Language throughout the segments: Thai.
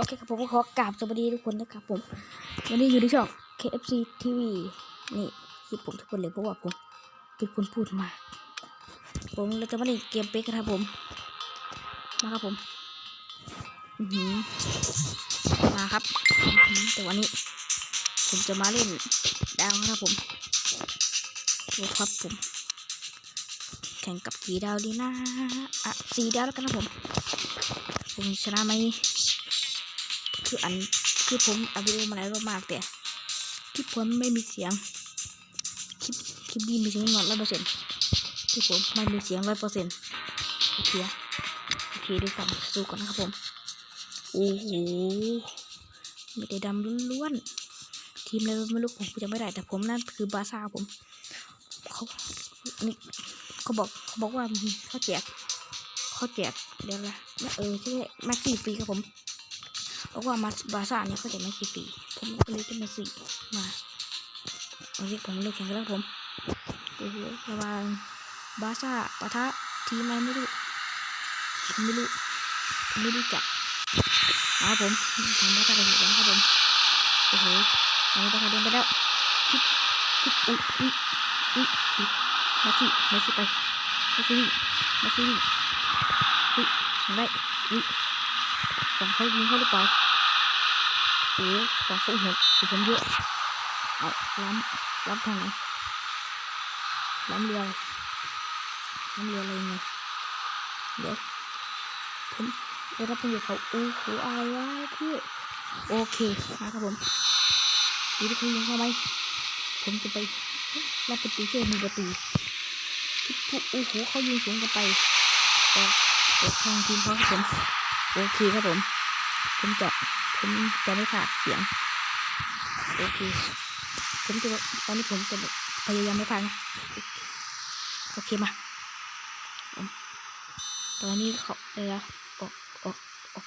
โอเคครับผมก็ขอกราบสวัสดีทุกคนนะครับผม วันนี้อยู่ที่ช่อง KFC TV นี่คลิปผมทุกคนเลยเพราะว่าผมเป็นคนพูดมา ผมเราจะมาเล่นเกมเป๊กกันครับผม มาครับผมอือหือมาครับแต่วันนี้ ผมจะมาเล่นดาวนะครับผมดูครับผม แข่งกับกี่ดาวดีนะอะสี่ดาวแล้วกันนะผม ผมชนะไหม คืออันคือผมอัดวิดีโอมาหลายรอบมากแต่คลิปผมไม่มีเสียงคลิปคลิปดีมีเสียงนอนร้อยเปอร์เซ็นต์คลิปผมไม่มีเสียงร้อยเปอร์เซ็นต์โอเคโอเคดูฟังสู้กันนะครับผมโอ้โหไม่ได้ดำล้วนๆทีมอะไรไม่รู้ผมจะไม่ได้แต่ผมนั่นคือบาซ่าผมเขานี่เขาบอกเขาบอกว่าเขาแจกเขาแจกเดี๋ยวละเออใช่แม็กซี่ฟรีครับผม เพราะว่ามาบาซ่าเนี่ยเขาจะไม่กี่ปีผมก็เลยได้มาสี่มาเอเรียกผมเลือกแข่งกันแล้วผมโอ้โหระหว่างบาซ่าปะทะทีมอะไรไม่รู้ผมไม่รู้ผมไม่รู้จักเอาผมทำบาซ่าไปถูกแล้วครับผมโอ้โหทำบาซ่าเดินไปแล้วคิดคิดอุ้ยอุ้ยอุ้ยอุ้ยมาสิมาสิไปมาสิมาสิอุ้ยทำได้อุ้ยฝั่งเขายิงเขาหรือเปล่า โอ้ฝั่งเขาหัวสุผมเยอะเอาล้ำล้ำทางไหนล้ำเรืออะไรล้ำเรืออะไรยังไงเดี๋ยวผมได้รับเพื่อนเขาโอ้โหอะไรวะพี่โอเคมาครับผมดูที่คือยิงเข้าไหมผมจะไปรับประตูเชื่อมีประตูโอ้โหเขายิงสูงกันไปออกออกทางทีมเขาครับผมโอเคครับผมผมจะ ผมจะไม่ขาดเสียงโอเคผมจะตอนนี้ผมจะพยายามไม่พลาดนะโอเคมาตอนนี้เขาเออออกออกออก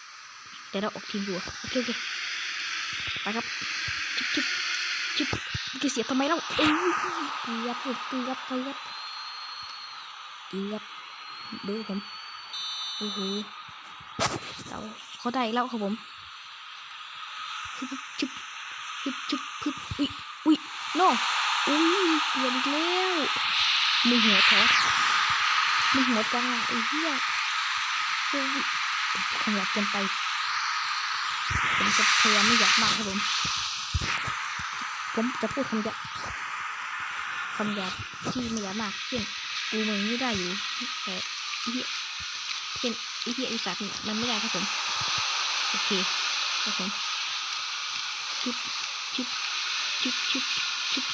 แต่เราออกทีมอยู่โอเคโอเคไปครับชิบชิบชิบจะเสียทำไมเล่าเอ้ยเกียบผมเกียบเกียบเกียบดูผมโอ้โหเราเขาได้แล้วครับผม ฮึบชุบฮึบชุบฮึบอุ้ยอุ้ยโน่อุ้ยเปลี่ยนอีกแล้วมึงหัวแท้มึงหัวจังอะไอ้เหี้ยอุ้ยขยับกันไปผมจะพยายามไม่อยากมากครับผมผมจะพูดคำหยาบคำหยาบที่ไม่อยากมากเช่นกูมึงไม่ได้อยู่แต่อ้เหี้ยเช่นไอ้เหี้ยไอ้สัตว์นี่มันไม่ได้ครับผมโอเคครับผมชุบชุบ ชุบชุบชุบ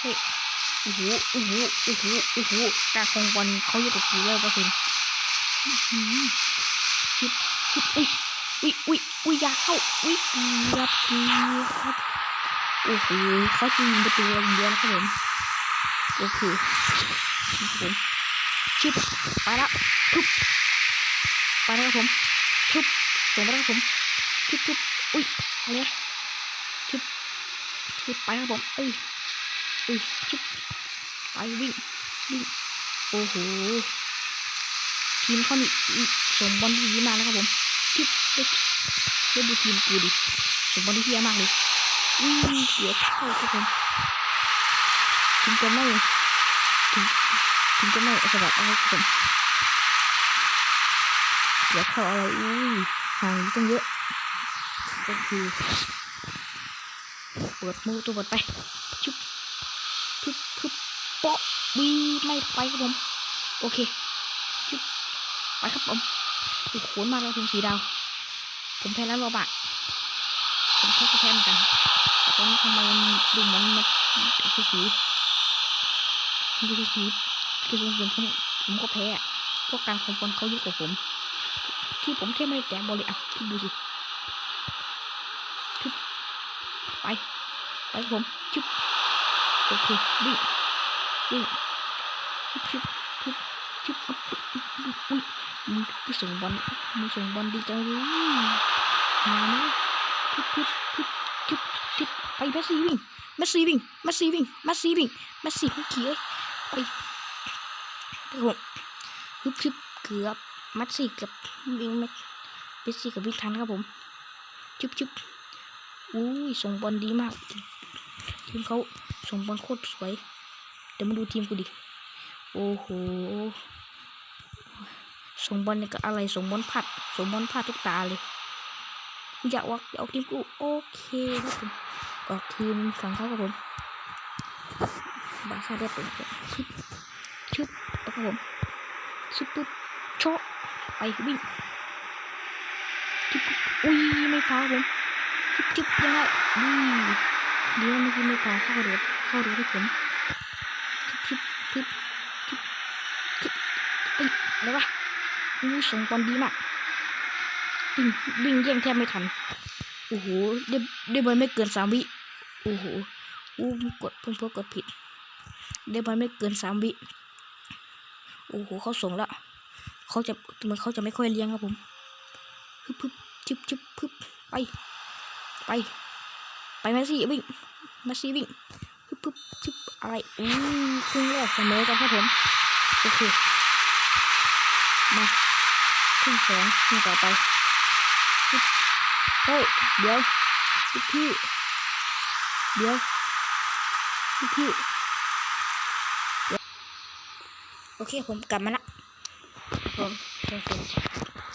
เฮ้ยโอ้โหโอ้โหโอ้โหโอ้โหตาคงบอลเขาอยู่กับกูเลยปอร์เซ็นต์อื้อหือชุบชุบอุ้ยอุ้ยอุ้ยอุ้ยยาเข้าอุ้ยเกือบเกือบครับโอ้โหเขาจะยิงประตูเราอย่างเดียวนะครับผมโอเคครับผมชุบไปละชุบไปแล้วครับผมทุบส่งไปแล้วครับผมทุบทุบอุ้ยอะไร ทุบไปครับผมเอ้ยเอ้ยทุบไปวิ่งวิ่งโอ้โหทีมเขานี่ส่งบอลดีมากนะครับผมทุบเด็ดเด็ดดูทีมกูดิส่งบอลที่เที่ยมากเลยวิ่งเกียเข้าครับผมถึงจะไม่ถึงถึงจะไม่สำหรับอะไรครับผมเดี๋ยเข้าอะไรอุ้ยห่างตั้งเยอะก็คือ เปิดมือตัวเปิดไปชุบพึบพึบเปาะวีไม่ไปครับผม โอเคชุบไปครับผมโอ้โหมาแล้วทีมสีดาว ผมแพ้แล้วรอบะผมก็แพ้เหมือนกันแต่ตอนนี้ทำไมมันดูเหมือนมันคือสีคือสีคือสีผมผมก็แพ้พวกการคอมบอลเขาเยอะกว่าผม ที่ผมแค่ไม่ได้แตะบอลเลยอะคิดดูสิทึบไป ไป ครับผมชึบโอเควิ่งวิ่งชึบชึบชึบชึบอุ๊ยอุ๊ยอุ๊ยมึงมึงส่งบอลมึงส่งบอลดีจังเลยหาเนี่ยชึบชึบชึบชึบชึบไปแมสซี่วิ่งแมสซี่วิ่งแมสซี่วิ่งแมสซี่วิ่งแมสซี่เขาเขียไปไปผมชึบชึบเกือบแมัดสี่กับวิ่งไม่เบสซี่กับวิกทันครับผมจุ๊บจุ๊บอุ้ยส่งบอลดีมาก ทีมเขาส่งบอลโคตรสวยเดี๋ยวมาดูทีมกูดิ โอ้โหส่งบอลเนี่ยก็อะไรส่งบอลผัดส่งบอลผัดทุกตาเลยอยากว่าอยากออกทีมกูโอเคครับผมออกทีมฝั่งเขาครับผมบาซ่าได้เป็นครับชึบชึบแล้วครับผมชึบปุ๊บโชะไปวิ่งชึบปุ๊บอุ้ยไม่ฟาผมชึบชึบยังไงดี เดี๋ยวเมื่อกี้ไม่ฟาวเข้ากระโดดเข้าดูที่ผมชึบชึบชึบชึบชึบเอ้ยอะไรวะอู้ส่งบอลดีมากวิ่งวิ่งแย่งแทบไม่ทันโอ้โหได้ได้บอลไม่เกินสามวิโอ้โหอู้กดเพิ่งเพิ่งกดผิดได้บอลไม่เกินสามวิโอ้โหเขาส่งละเขาจะเหมือนเขาจะไม่ค่อยเลี้ยงครับผม พึบพึบจึบจึบพึบไป ไป ไปแมสซี่วิ่งแมสซี่วิ่งพึบพึบจึบอะไรอู้ครึ่งแรกเสมอกันครับผมโอเคมาครึ่งสองครึ่งต่อไปพึบเฮ้ยเดี๋ยวพี่เดี๋ยวลูกพี่โอเคผมกลับมาละผมโอเค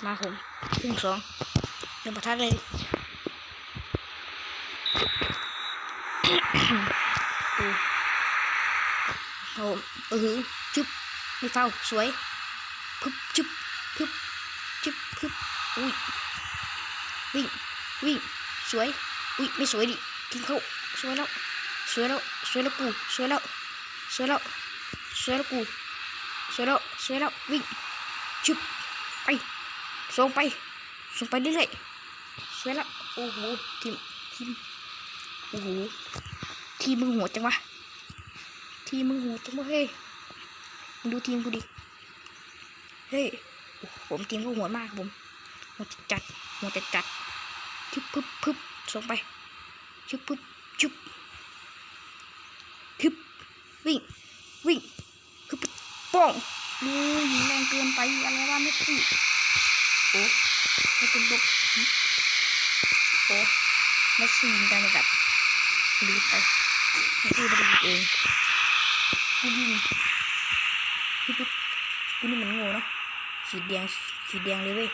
มาผมครึ่งสองเดินประทัดเลย ดูโอ้เออจุ๊บไม่เฝ้าสวยพึบจุ๊บพึบจุ๊บพึบอุ้ยวิ่งวิ่งสวยอุ้ยไม่สวยดิกินเข้าสวยแล้ว อ้โอ้โหทีมมึงโหัวจังวะทีมมึงโหัวจังวะเฮ้ยมึงดูทีมกูดิเฮ้ยผมทีมก็โหัวมากผมโหัวจัดโหัวจัดจัดชุบพึบพึบส่งไปชุบพึบชุบฮึบวิ่งวิ่งฮึบป้องดูยิงแรงเกินไปอะไรว่าไม่สิโอ้ไม่เป็นลูกโอ้ไม่ซียิงกันแบบ ดูไปไม่ใช่ไม่ได้ยิงเองกูยิงพี่ปุ๊บกูนี่มันโง่เนาะสีแดงสีแดงเลยเว้ย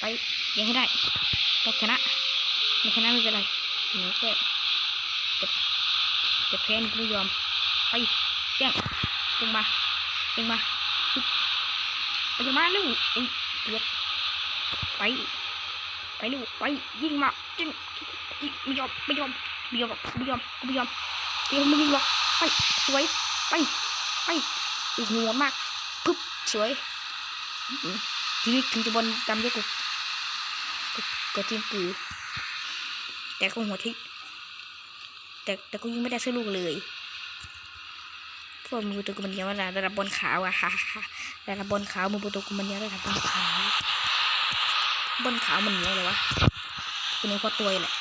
ไปยังให้ได้ต้องชนะไม่ชนะไม่เป็นไรหนูแค่จะจะแพ้นี่กูไม่ยอมไปแย่งลงมาลงมาไปจะมาลูกอุ้ยเกือบไปไปลูกไปยิงมายิงยิงไม่ยอมไม่ยอม ไม่ยอมไม่ยอมไม่ยอมเดี๋ยวไม่ยิงหรอกไปสวยไปไปโอ้โหมากปึ๊บสวยทีนี้ถึงจะบอลจำได้กูกูกูทีมกูแต่ก็หัวทิศแต่แต่ก็ยิงไม่ได้สักลูกเลยพวกมือตัวกูมันเดียวว่าระดับบอลขาวอะฮ่าฮ่าฮ่าแต่ละบอลขาวมือประตูกูมันเดียเลยครับบอลขาวบอลขาวมันเนี้ยเลยวะตัวนี้พาะตัวแหละ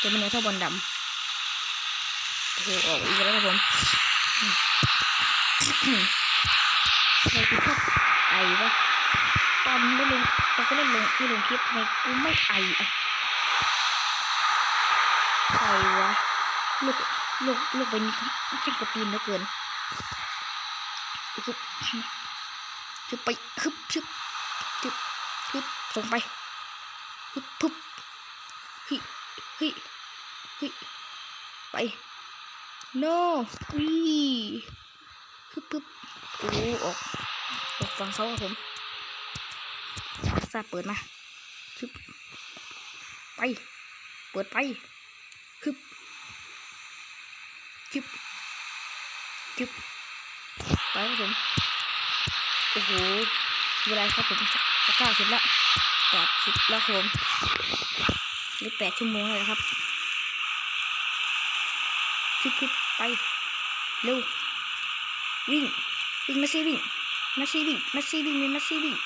ตัวมันเนี้ยเท่าบอลดำโอ้โหออกอีกแล้วครับผมอืมทำไมกูชอบไอวะตอนไม่ลงตอนก็เล่นลงไม่ลงคลิปทำไมกูไม่ไออะใครวะลูกลูกลูกไปนี่ช่างกระตีนเหลือเกินฮึบฮึบไปฮึบฮึบฮึบฮึบส่งไปฮึบพึบฮิฮิฮิไป no วีฮึบฮึบโอ้ออกออกฟังเขาครับผมซาเปิดมาฮึบไป เปิดไปฮึบฮึบฮึบไปครับผม โอ้โห เวลาครับผมจะเก้าสิบล้วแปดสิบล้วครับผมนี่แปดชั่วโมงเลยครับคึบคึบ ไป เร็ว วิ่ง วิ่งมาซี่วิ่ง มาซี่วิ่ง มาซี่วิ่งมาซี่วิ่ง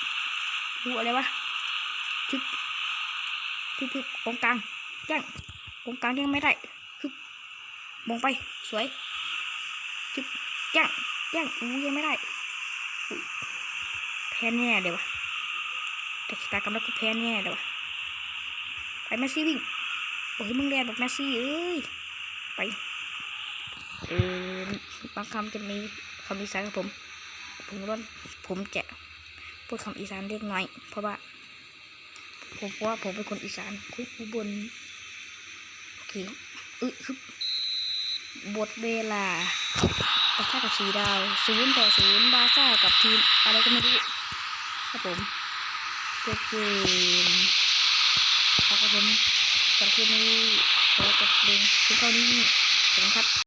ดูอะไรวะคึบคึบคึบตรงกลางย่างตรงกลางยังไม่ได้คึบมองไป สวยคึบย่างยังอู้ยังไม่ได้แพ้แน่เดี๋ยววะแต่ชะตากรรมแล้วก็แพ้แน่เลยวะไปแมสซี่วิ่งโอ้ยมึงแดนแบบแมสซี่เอ้ยไป เออบางคำจะมีคำอีสานครับผม ผมว่าผมจะพูดคำอีสานเล็กน้อย เพราะว่า ผมว่าผมเป็นคนอีสานคุยอุบลโอเคอึคือบทเวลาปะทะกับสีดาวศูนย์ต่อศูนย์บาซ่ากับทีม อะไรก็ไม่รู้ครับผมเกมเกมครับผมจากที่นี้ขอจบเพลงเท่านี้ขอบคุณครับ